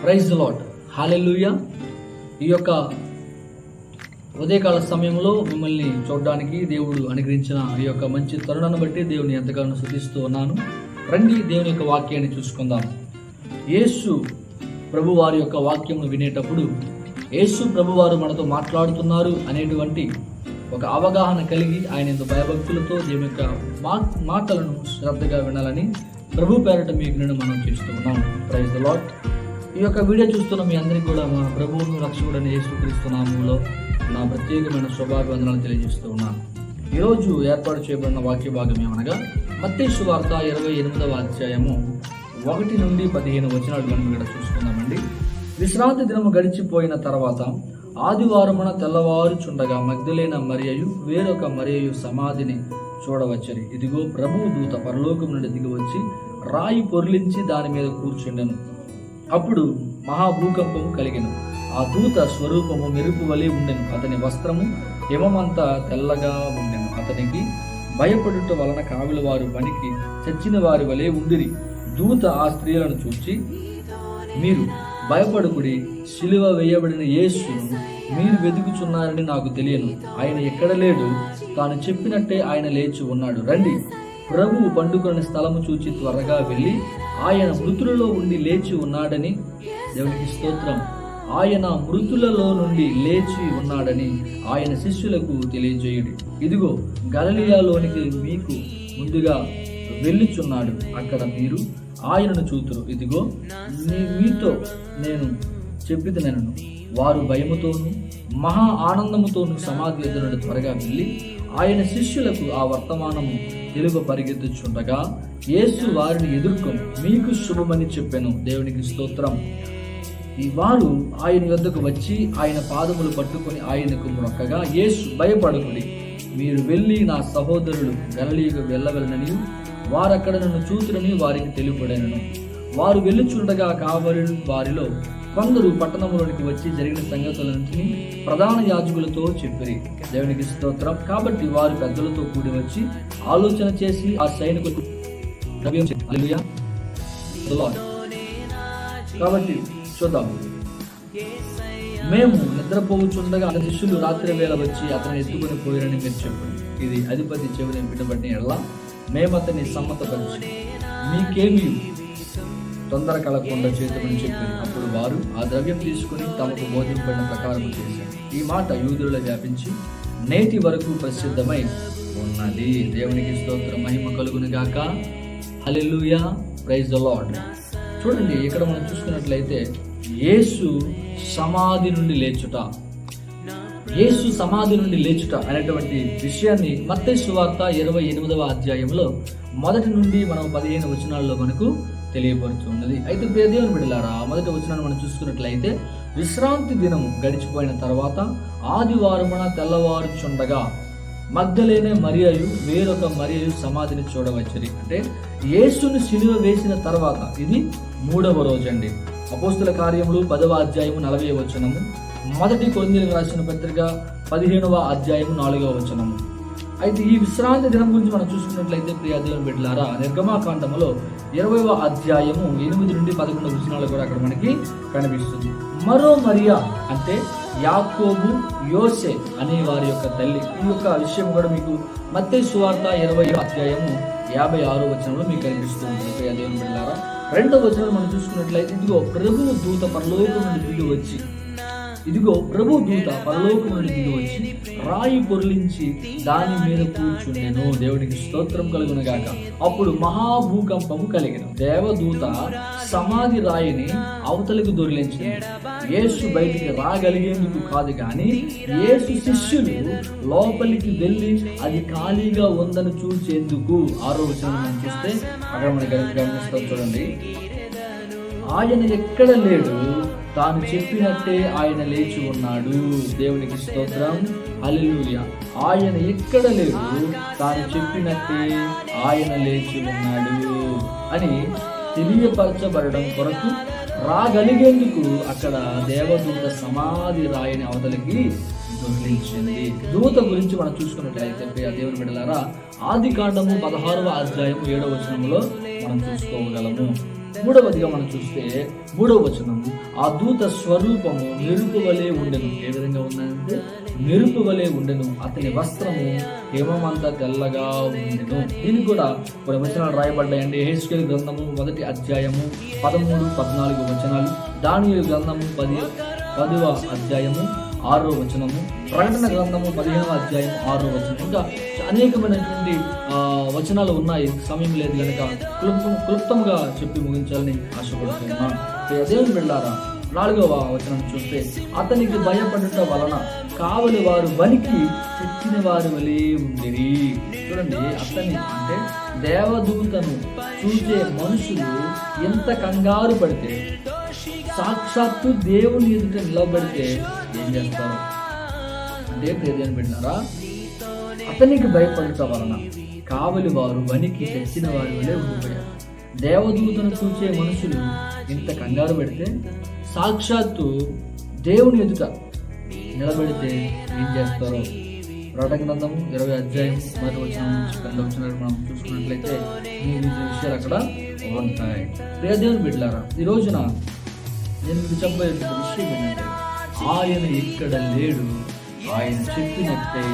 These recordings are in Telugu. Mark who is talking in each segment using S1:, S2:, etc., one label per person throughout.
S1: ప్రైజ్ లాట్ హాలెలుయ ఈ యొక్క ఉదయకాల సమయంలో మిమ్మల్ని చూడడానికి దేవుడు అనుగ్రహించిన ఈ యొక్క మంచి తరుణాన్ని బట్టి దేవుని ఎంతగానో శుద్ధిస్తూ ఉన్నాను. రండి దేవుని యొక్క వాక్యాన్ని చూసుకుందాం. యేసు ప్రభు వారి యొక్క వాక్యమును వినేటప్పుడు యేసు ప్రభు వారు మనతో మాట్లాడుతున్నారు అనేటువంటి ఒక అవగాహన కలిగి ఆయన ఎంతో భయభక్తులతో దేవుని యొక్క మా మాటలను శ్రద్ధగా వినాలని ప్రభు పేరట మీకు నేను మనం చేస్తూ ఉన్నాం. ప్రైజ్ ద లాట్ ఈ యొక్క వీడియో చూస్తున్న మీ అందరికీ కూడా మా ప్రభువును రక్షకుడని యేసుక్రీస్తు నామంలో నా ప్రత్యేకమైన శుభాభివందనాలు తెలియజేస్తూ ఉన్నాను. ఈరోజు ఏర్పాటు చేయబడిన వాక్య భాగం ఏమనగా మత్తేసు వార్త ఇరవై ఎనిమిదవ అధ్యాయము ఒకటి నుండి పదిహేను వచనాలు మనం ఇక్కడ చూసుకుందామండి. విశ్రాంతి దినము గడిచిపోయిన తర్వాత ఆదివారమున తెల్లవారుచుండగా మగ్ధులైన మరియయు వేరొక మరియయు సమాధిని చూడవచ్చని ఇదిగో ప్రభువు దూత పరలోకం నుండి దిగి వచ్చి రాయి పొర్లించి దాని మీద కూర్చుండెను. అప్పుడు మహాభూకంపము కలిగిన. ఆ దూత స్వరూపము మెరుపు వలె ఉండెను. అతని వస్త్రము హిమమంతా తెల్లగా ఉండెను. అతనికి భయపడుట వలన కావిల వారు పనికి చచ్చిన వారి వలె ఉండిరి. దూత ఆ స్త్రీలను చూచి మీరు భయపడుకుడి. శిలువ వేయబడిన యేసును మీరు వెతుకుచున్నారని నాకు తెలియను. ఆయన ఎక్కడ లేడు. తాను చెప్పినట్టే ఆయన లేచి ఉన్నాడు. రండి. ప్రభువు పండుకొని స్థలము చూచి త్వరగా వెళ్ళి ఆయన మృతులలో ఉండి లేచి ఉన్నాడని దేవునికి స్తోత్రం. ఆయన మృతులలో నుండి లేచి ఉన్నాడని ఆయన శిష్యులకు తెలియజేయుడు. ఇదిగో గలలియాలోనికి మీకు ముందుగా వెళ్ళుచున్నాడు. అక్కడ మీరు ఆయనను చూతురు. ఇదిగో మీతో నేను చెప్పిది నేను వారు భయముతోను మహా ఆనందముతోనూ సమాధి ఎదురుడు త్వరగా వెళ్ళి ఆయన శిష్యులకు ఆ వర్తమానము తెలుగు పరిగెత్తుచుండగా యేసు వారిని ఎదుర్కొని మీకు శుభమని చెప్పాను. దేవునికి స్తోత్రం. ఈ వారు ఆయన వద్దకు వచ్చి ఆయన పాదములు పట్టుకొని ఆయనకు మొక్కగా యేసు భయపడకుడి. మీరు వెళ్ళి నా సహోదరులు గలలీకు వెళ్ళవలనని వారక్కడ నన్ను చూతురని వారికి తెలుపడనను వారు వెళ్ళుచుండగా కావలి వారిలో కొందరు పట్టణంలోనికి వచ్చి జరిగిన సంగతులన్నింటినీ ప్రధాన యాజకులతో చెప్పిరి. దేవునికి స్తోత్రం. కాబట్టి వారు పెద్దలతో కూడి వచ్చి ఆలోచన చేసి ఆ సైనికులకు కాబట్టి చూద్దాం. మేము నిద్రపోవచ్చుండగా అతని శిష్యులు రాత్రి వేళ వచ్చి అతను ఎత్తుకొని పోయారని మీరు చెప్పండి. ఇది అధిపతి చెవిని వినబడిన ఎలా మేము అతన్ని సమ్మతపరిచి. మీకేమి తొందర కలగకుండా చేతులను చెప్పి అప్పుడు వారు ఆ ద్రవ్యం తీసుకుని తమకు బోధింపడిన ప్రకారం చేశారు. ఈ మాట యూదులలో వ్యాపించి నేటి వరకు ప్రసిద్ధమై ఉన్నది. దేవునికి స్తోత్ర మహిమ కలుగును గాక. హల్లెలూయా ప్రైజ్ ద లాడ్ చూడండి ఇక్కడ మనం చూసుకున్నట్లయితే యేసు సమాధి నుండి లేచుట. యేసు సమాధి నుండి లేచుట అనేటువంటి విషయాన్ని మత్తయి సువార్త ఇరవై ఎనిమిదవ అధ్యాయంలో మొదటి నుండి మనం పదిహేను వచనాల్లో మనకు తెలియపరుచున్నది. అయితే ప్రియ దేవుని బిడ్డలారా మొదటి వచనాన్ని మనం చూసుకున్నట్లయితే విశ్రాంతి దినం గడిచిపోయిన తర్వాత ఆదివారమున తెల్లవారుచుండగా మగ్ధలేనే మరియయు వేరొక మరియు సమాధిని చూడవచ్చరి. అంటే యేసును సిలువ వేసిన తర్వాత ఇది మూడవ రోజు అండి అపోస్తుల కార్యములు పదవ అధ్యాయము నలభై వచనము. మొదటి కొరింథీయులకు రాసిన పత్రిక పదిహేనవ అధ్యాయము నాలుగవ వచనము. అయితే ఈ విశ్రాంతి దినం గురించి మనం చూసుకున్నట్లయితే ప్రియాదేవుని బిడ్డలారా నిర్గమాకాండములో ఇరవైవ అధ్యాయము ఎనిమిది నుండి పదకొండు వచనాలు కూడా అక్కడ మనకి కనిపిస్తుంది. మరో మరియా అంటే యాకోబు యోసే అనే వారి యొక్క తల్లి. ఈ యొక్క విషయం కూడా మీకు మత్తే సువార్త ఇరవై అధ్యాయము యాభై ఆరో వచనంలో మీకు కనిపిస్తుంది ప్రియాదేవుని బిడ్డలారా రెండవ వచనం మనం చూసుకున్నట్లయితే ఇదిగో ప్రభువు దూత పరలోకం నుండి దిగి వచ్చి ఇదిగో ప్రభు దూత పరలోకం నుండి దిగి వచ్చి రాయి పొరలించి దాని మీద కూర్చుండెను. దేవునికి స్తోత్రం కలుగునగాక. అప్పుడు మహాభూకంపము కలిగిన. దేవదూత సమాధి రాయిని అవతలకు దొరిలించింది. యేసు బయటికి రాగలిగేందుకు కాదు కానీ యేసు శిష్యులు లోపలికి వెళ్ళి అది ఖాళీగా ఉందని చూసేందుకు ఆరో వచనం మనం చూస్తే అక్కడ మనకి గమనిస్తాం చూడండి. ఆయన ఎక్కడ లేడు? తాను చెప్పినట్టే ఆయన లేచి ఉన్నాడు. దేవునికి స్తోత్రం. హల్లెలూయా. ఆయన ఎక్కడ లేదు తాను చెప్పినట్టే ఆయన లేచి ఉన్నాడు అని తెలియపరచబడడం కొరకు రాగలిగేందుకు అక్కడ దేవదూత సమాధి రాయని అవతలికి దొరికించింది దూత గురించి మనం చూసుకున్నట్లయితే దేవుని బిడ్డలారా ఆది కాండము పదహారవ అధ్యాయము ఏడవ వచనంలో మనం చూసుకోగలము. మూడవదిగా మనం చూస్తే మూడవ వచనం ఆ దూత స్వరూపము మెరుపు వలె ఉండెను. ఏ విధంగా ఉందంటే మెరుపు వలె ఉండెను. అతని వస్త్రము హేమమంతా తెల్లగా ఉండెను. దీనికి కూడా కొన్ని వచనాలు రాయబడ్డాయండి. హెచ్కెల్ గ్రంథము మొదటి అధ్యాయము పదమూడు పద్నాలుగు వచనాలు. దాని గ్రంథము పది పదవ అధ్యాయము ఆరో వచనము ప్రకటన గ్రంథము పదిహేనవ అధ్యాయం ఆరో వచనం. ఇంకా అనేకమైనటువంటి వచనాలు ఉన్నాయి. సమయం లేదు కనుక క్లుప్తం క్లుప్తంగా చెప్పి ముగించాలని ఆశపడుతున్నాను ప్రియ వెళ్ళారా నాలుగవ వచనం చూస్తే అతనికి భయపడట వలన కావలి వారు వనికి చచ్చిన వారి వలె ఉండిరి. చూడండి అతని అంటే దేవదూతను చూసే మనుషులు ఎంత కంగారు పడితే సాక్షాత్తు దేవుని ఎదుట నిలబడితే ఏం చేస్తారు. అంటే ప్రియదేని పెట్టినారా? అతనికి భయపడటం వలన కావలి వారు వనికి తెచ్చిన వారి వలె ఉండిపోయారు. దేవదూతను చూచే మనుషులు ఇంత కంగారు పెడితే సాక్షాత్తు దేవుని ఎదుట నిలబెడితే ఏం చేస్తారో? ప్రకటన ఇరవై అధ్యాయం మరి వచ్చిన నుంచి రెండు వచ్చిన మనం చూసుకున్నట్లయితే ఈ విషయాలు అక్కడ ఉంటాయి. ప్రియదేవుని బిడ్డారా ఈ రోజున నేను మీకు చెప్పబోయే విషయం ఏంటంటే ఆయన ఇక్కడ లేడు. ఆయన చెప్పినట్టే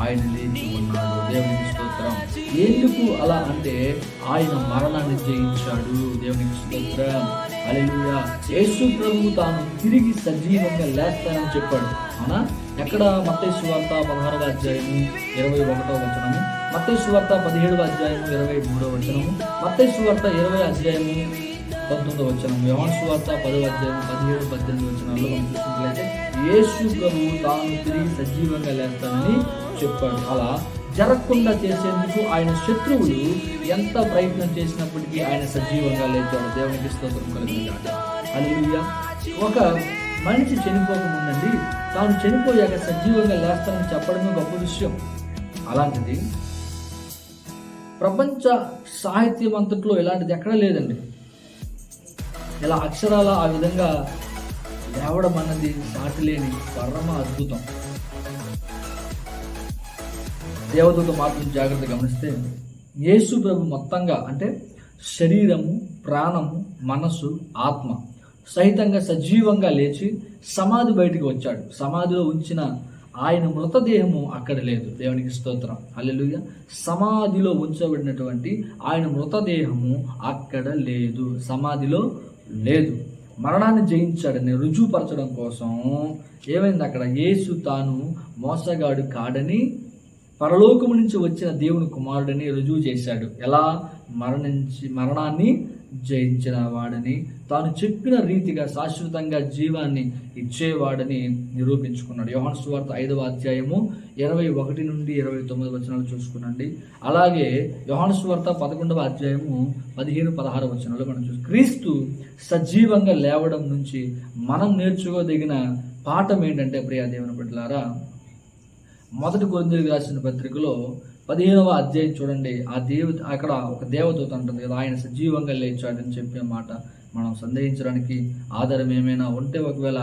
S1: ఆయన లేచి ఉన్నాడు. దేవునికి స్తోత్రం. ఎందుకు అలా అంటే ఆయన మరణాన్ని జయించాడు. దేవునికి స్తోత్రం. అలెలుయా యేసు ప్రభు తాను తిరిగి సజీవంగా లేస్తానని చెప్పాడు. అవునా? ఎక్కడ? మత్తయి వార్త పదహారవ అధ్యాయము ఇరవై ఒకటో వచనము. మత్తయి వార్త పదిహేడవ అధ్యాయము ఇరవై మూడవ వచనము. మత్తయి వార్త ఇరవై అధ్యాయము పంతొమ్మిది వచ్చిన యోహాను సువార్త పదో అధ్యాయం పదిహేడు పద్దెనిమిది వచ్చినాల్లో మనం చూసినట్లయితే యేసు ప్రభు తాను తిరిగి సజీవంగా లేస్తానని చెప్పాడు. అలా జరగకుండా చేసేందుకు ఆయన శత్రువులు ఎంత ప్రయత్నం చేసినప్పటికీ ఆయన సజీవంగా లేచాడు. దేవునికి స్తోత్రం కలిగిన అల్లుయ్య ఒక మనిషి చనిపోకముందండి. తాను చనిపోయాక సజీవంగా లేస్తానని చెప్పడమే గొప్ప విషయం. అలాంటిది ప్రపంచ సాహిత్యం అంతట్లో ఇలాంటిది ఎక్కడా లేదండి. ఇలా అక్షరాల ఆ విధంగా లేవడం అన్నది సాటిలేని పరమ అద్భుతం. దేవదూత మాత్రం జాగ్రత్త గమనిస్తే యేసు ప్రభు మొత్తంగా అంటే శరీరము ప్రాణము మనస్సు ఆత్మ సహితంగా సజీవంగా లేచి సమాధి బయటికి వచ్చాడు. సమాధిలో ఉంచిన ఆయన మృతదేహము అక్కడ లేదు. దేవునికి స్తోత్రం. హల్లెలూయ. సమాధిలో ఉంచబడినటువంటి ఆయన మృతదేహము అక్కడ లేదు. సమాధిలో లేదు. మరణాన్ని జయించాడని రుజువుపరచడం కోసం ఏమైంది అక్కడ? యేసు తాను మోసగాడు కాడని పరలోకము నుంచి వచ్చిన దేవుని కుమారుడని రుజువు చేశాడు. ఎలా? మరణించి మరణాన్ని జయించిన వాడని తాను చెప్పిన రీతిగా శాశ్వతంగా జీవాన్ని ఇచ్చేవాడని నిరూపించుకున్నాడు. యోహన్ సువార్త ఐదవ అధ్యాయము ఇరవై ఒకటి నుండి ఇరవై తొమ్మిది వచనాలు చూసుకునండి. అలాగే యోహన్ సువార్త పదకొండవ అధ్యాయము పదిహేను పదహారు వచనాలు మనం చూసి క్రీస్తు సజీవంగా లేవడం నుంచి మనం నేర్చుకోదగిన పాఠం ఏంటంటే ప్రియా దేవుని బిడ్డలారా మొదటి కొరింథీయులకు రాసిన పత్రికలో పదిహేనవ అధ్యాయం చూడండి. ఆ దేవ అక్కడ ఒక దేవదూత ఉంటుంది కదా ఆయన సజీవంగా లేచాడని చెప్పిన మాట మనం సందేహించడానికి ఆధారం ఏమైనా ఉంటే ఒకవేళ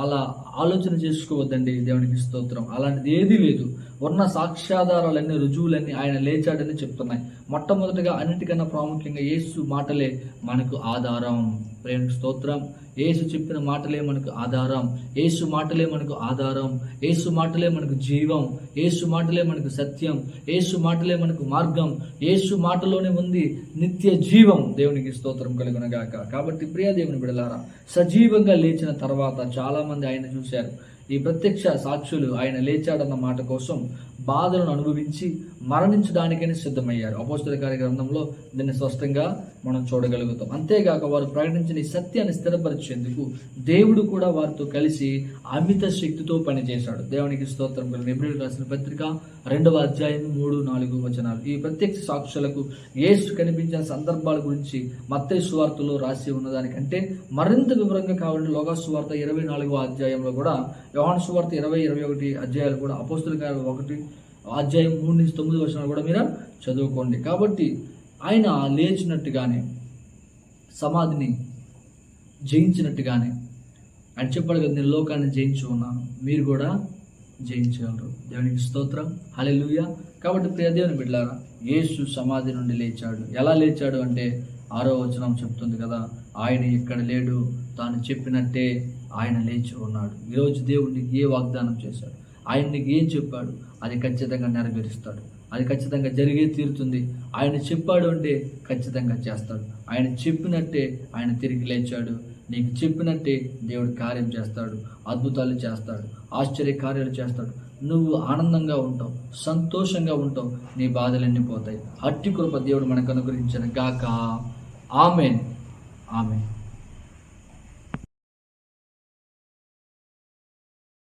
S1: అలా ఆలోచన చేసుకోవద్దండి దేవునికి స్తోత్రం. అలాంటిది ఏదీ లేదు. ఉన్న సాక్ష్యాధారాలన్నీ రుజువులన్నీ ఆయన లేచాడని చెప్తున్నాయి. మొట్టమొదటిగా అన్నిటికన్నా ప్రాముఖ్యంగా యేసు మాటలే మనకు ఆధారం. ప్రేమ స్తోత్రం. ఏసు చెప్పిన మాటలే మనకు ఆధారం. ఏసు మాటలే మనకు ఆధారం. ఏసు మాటలే మనకు జీవం. ఏసు మాటలే మనకు సత్యం. ఏసు మాటలే మనకు మార్గం. ఏసు మాటలోనే ఉంది నిత్య జీవం. దేవునికి స్తోత్రం కలుగునగాక. కాబట్టి ప్రియ దేవుని బిడలారా సజీవంగా లేచిన తర్వాత చాలామంది ఆయన చూశారు. ఈ ప్రత్యక్ష సాక్షులు ఆయన లేచాడన్న మాట కోసం బాధలను అనుభవించి మరణించడానికని సిద్ధమయ్యారు. అపోస్తుల కార్య గ్రంథంలో దీన్ని స్పష్టంగా మనం చూడగలుగుతాం. అంతేగాక వారు ప్రకటించిన ఈ సత్యాన్ని స్థిరపరిచేందుకు దేవుడు కూడా వారితో కలిసి అమిత శక్తితో పనిచేశాడు. దేవునికి స్తోత్రం కలిగిన ఎబ్రిల్ రాసిన పత్రిక రెండవ అధ్యాయం మూడు నాలుగు వచనాలు. ఈ ప్రత్యక్ష సాక్షులకు యేసు కనిపించిన సందర్భాల గురించి మత్తయి సువార్తలో రాసి ఉన్నదానికంటే మరింత వివరంగా కావాలంటే లోగా సువార్త ఇరవై నాలుగవ అధ్యాయంలో కూడా యోహాన్ సువార్త ఇరవై ఇరవై ఒకటి అధ్యాయాలు కూడా అపోస్తుల కార్యాలు ఒకటి అధ్యాయం మూడు నుంచి తొమ్మిది వర్షాలు కూడా మీరు చదువుకోండి. కాబట్టి ఆయన లేచినట్టుగానే సమాధిని జయించినట్టుగానే ఆయన చెప్పాడు కదా నేను లోకాన్ని జయించి ఉన్నాను మీరు కూడా జయించగలరు దేవునికి స్తోత్రం. హల్లెలూయా. కాబట్టి ప్రియ దేవుని బిడ్డారా యేసు సమాధి నుండి లేచాడు. ఎలా లేచాడు అంటే ఆరో వచనం చెప్తుంది కదా ఆయన ఎక్కడ లేడు తాను చెప్పినట్టే ఆయన లేచి ఉన్నాడు. ఈరోజు దేవుడికి ఏ వాగ్దానం చేశాడు? ఆయన నీకు ఏం చెప్పాడు? అది ఖచ్చితంగా నెరవేరుస్తాడు. అది ఖచ్చితంగా జరిగే తీరుతుంది. ఆయన చెప్పాడు అంటే ఖచ్చితంగా చేస్తాడు. ఆయన చెప్పినట్టే ఆయన తిరిగి లేచాడు. నీకు చెప్పినట్టే దేవుడు కార్యం చేస్తాడు. అద్భుతాలు చేస్తాడు. ఆశ్చర్య కార్యాలు చేస్తాడు. నువ్వు ఆనందంగా ఉంటావు. సంతోషంగా ఉంటావు. నీ బాధలన్నీ పోతాయి. అట్టి కృప దేవుడు మనకు అనుగ్రహించిన గాక. ఆమెన్. ఆమెన్.